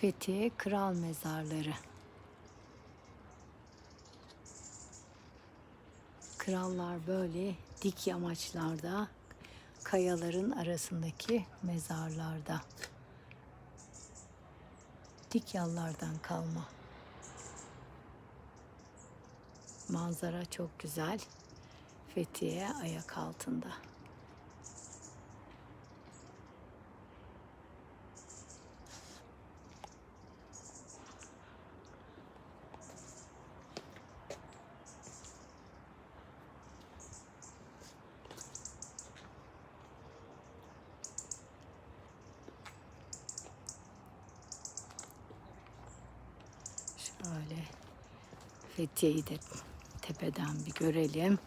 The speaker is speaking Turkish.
Fethiye Kral Mezarları. Krallar böyle dik yamaçlarda, kayaların arasındaki mezarlarda. Dik yallardan kalma. Manzara çok güzel. Fethiye ayak altında. Şöyle Fethiye'yi de tepeden bir görelim.